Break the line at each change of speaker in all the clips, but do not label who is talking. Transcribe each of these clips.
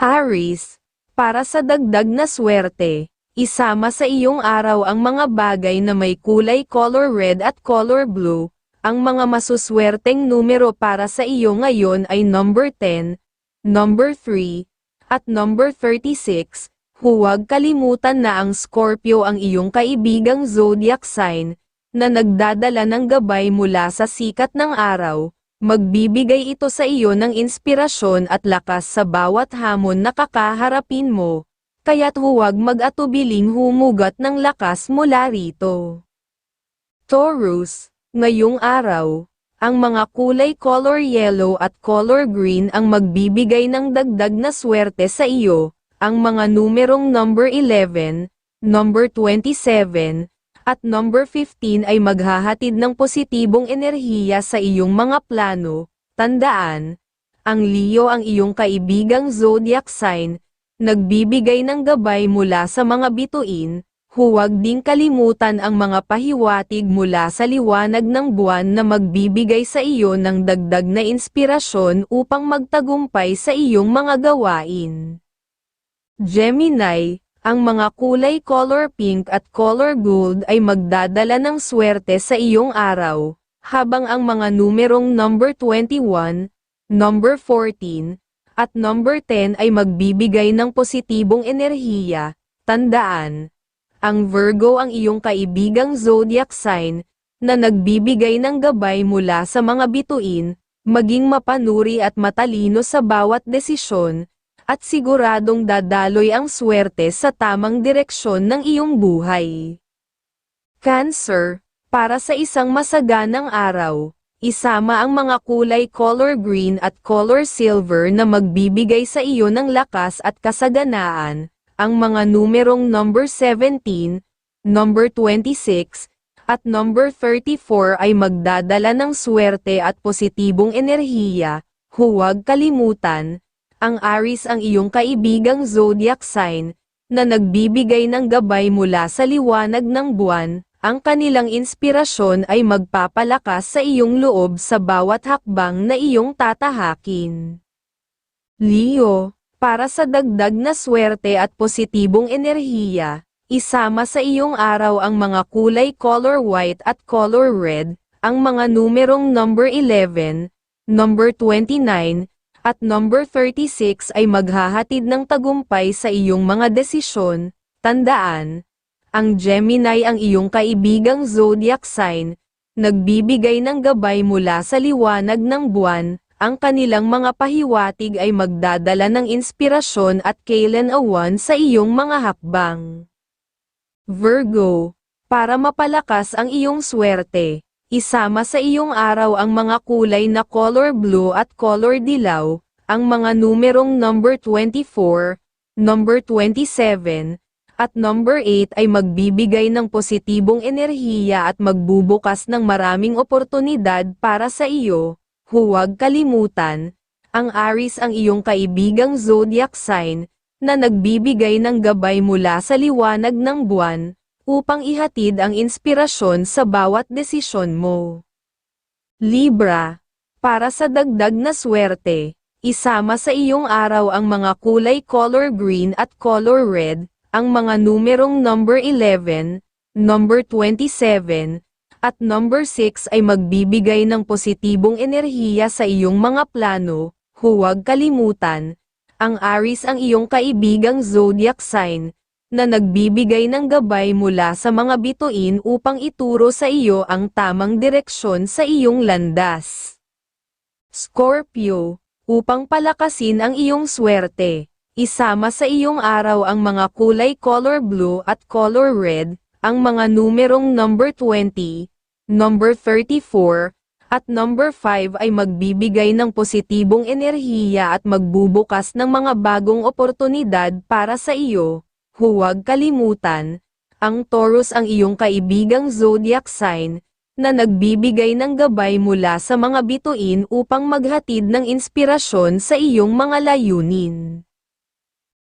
Aries, para sa dagdag na swerte, isama sa iyong araw ang mga bagay na may kulay color red at color blue. Ang mga masuswerteng numero para sa iyo ngayon ay number 10, number 3, at number 36. Huwag kalimutan na ang Scorpio ang iyong kaibigang zodiac sign, na nagdadala ng gabay mula sa sikat ng araw. Magbibigay ito sa iyo ng inspirasyon at lakas sa bawat hamon na kakaharapin mo, kaya't huwag mag-atubiling humugot ng lakas mula rito. Taurus, ngayong araw, ang mga kulay color yellow at color green ang magbibigay ng dagdag na swerte sa iyo, ang mga numerong number 11, number 27, at number 15 ay maghahatid ng positibong enerhiya sa iyong mga plano. Tandaan, ang Leo ang iyong kaibigang zodiac sign, nagbibigay ng gabay mula sa mga bituin, huwag ding kalimutan ang mga pahiwatig mula sa liwanag ng buwan na magbibigay sa iyo ng dagdag na inspirasyon upang magtagumpay sa iyong mga gawain. Gemini, ang mga kulay color pink at color gold ay magdadala ng swerte sa iyong araw, habang ang mga numerong number 21, number 14, at number 10 ay magbibigay ng positibong enerhiya. Tandaan, ang Virgo ang iyong kaibigang zodiac sign, na nagbibigay ng gabay mula sa mga bituin, maging mapanuri at matalino sa bawat desisyon, at siguradong dadaloy ang swerte sa tamang direksyon ng iyong buhay. Cancer, para sa isang masaganang araw, isama ang mga kulay color green at color silver na magbibigay sa iyo ng lakas at kasaganaan, ang mga numerong number 17, number 26, at number 34 ay magdadala ng swerte at positibong enerhiya, huwag kalimutan, ang Aries ang iyong kaibigang zodiac sign, na nagbibigay ng gabay mula sa liwanag ng buwan, ang kanilang inspirasyon ay magpapalakas sa iyong loob sa bawat hakbang na iyong tatahakin. Leo, para sa dagdag na swerte at positibong enerhiya, isama sa iyong araw ang mga kulay color white at color red, ang mga numerong number 11, number 29, at number 36 ay maghahatid ng tagumpay sa iyong mga desisyon, tandaan, ang Gemini ang iyong kaibigang zodiac sign, nagbibigay ng gabay mula sa liwanag ng buwan, ang kanilang mga pahiwatig ay magdadala ng inspirasyon at kailan-awan sa iyong mga hakbang. Virgo, para mapalakas ang iyong swerte, Isama sa iyong araw ang mga kulay na color blue at color dilaw, ang mga numerong number 24, number 27, at number 8 ay magbibigay ng positibong enerhiya at magbubukas ng maraming oportunidad para sa iyo. Huwag kalimutan, ang Aries ang iyong kaibigang zodiac sign, na nagbibigay ng gabay mula sa liwanag ng buwan, upang ihatid ang inspirasyon sa bawat desisyon mo. Libra, para sa dagdag na swerte, isama sa iyong araw ang mga kulay color green at color red, ang mga numerong number 11, number 27, at number 6 ay magbibigay ng positibong enerhiya sa iyong mga plano, huwag kalimutan, ang Aries ang iyong kaibigang zodiac sign, na nagbibigay ng gabay mula sa mga bituin upang ituro sa iyo ang tamang direksyon sa iyong landas. Scorpio, upang palakasin ang iyong swerte, isama sa iyong araw ang mga kulay color blue at color red, ang mga numerong number 20, number 34, at number 5 ay magbibigay ng positibong enerhiya at magbubukas ng mga bagong oportunidad para sa iyo. Huwag kalimutan, ang Taurus ang iyong kaibigang zodiac sign, na nagbibigay ng gabay mula sa mga bituin upang maghatid ng inspirasyon sa iyong mga layunin.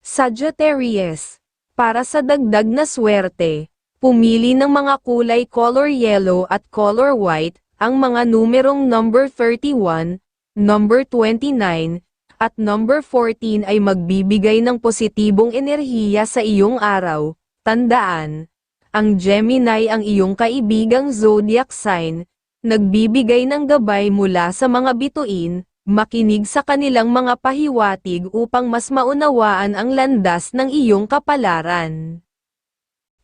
Sagittarius, para sa dagdag na swerte, pumili ng mga kulay color yellow at color white, ang mga numerong number 31, number 29, at number 14 ay magbibigay ng positibong enerhiya sa iyong araw. Tandaan, ang Gemini ang iyong kaibigang zodiac sign, nagbibigay ng gabay mula sa mga bituin, makinig sa kanilang mga pahiwatig upang mas maunawaan ang landas ng iyong kapalaran.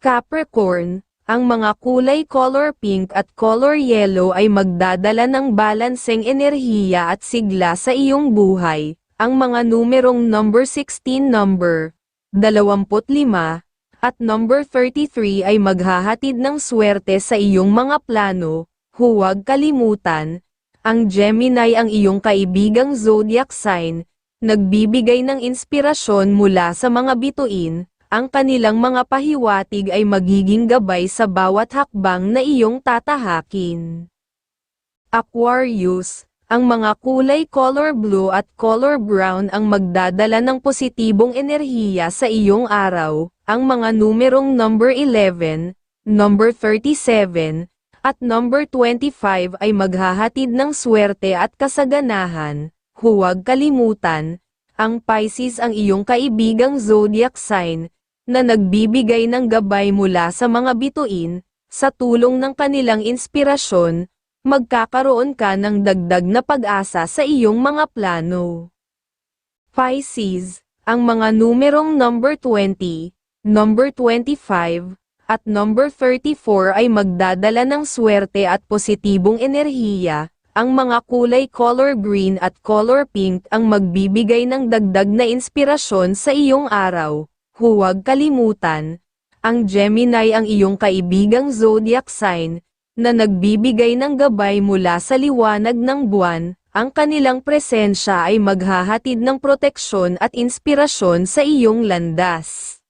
Capricorn, ang mga kulay color pink at color yellow ay magdadala ng balanseng enerhiya at sigla sa iyong buhay. Ang mga numerong number 16 number 25 at number 33 ay maghahatid ng swerte sa iyong mga plano. Huwag kalimutan, ang Gemini ang iyong kaibigang zodiac sign, nagbibigay ng inspirasyon mula sa mga bituin, ang kanilang mga pahiwatig ay magiging gabay sa bawat hakbang na iyong tatahakin. Aquarius, ang mga kulay color blue at color brown ang magdadala ng positibong enerhiya sa iyong araw, ang mga numerong number 11, number 37, at number 25 ay maghahatid ng swerte at kasaganahan. Huwag kalimutan, ang Pisces ang iyong kaibigang zodiac sign, na nagbibigay ng gabay mula sa mga bituin, sa tulong ng kanilang inspirasyon, magkakaroon ka ng dagdag na pag-asa sa iyong mga plano. Pisces, ang mga numerong number 20, number 25, at number 34 ay magdadala ng swerte at positibong enerhiya, ang mga kulay color green at color pink ang magbibigay ng dagdag na inspirasyon sa iyong araw. Huwag kalimutan, ang Gemini ang iyong kaibigang zodiac sign, na nagbibigay ng gabay mula sa liwanag ng buwan, ang kanilang presensya ay maghahatid ng proteksyon at inspirasyon sa iyong landas.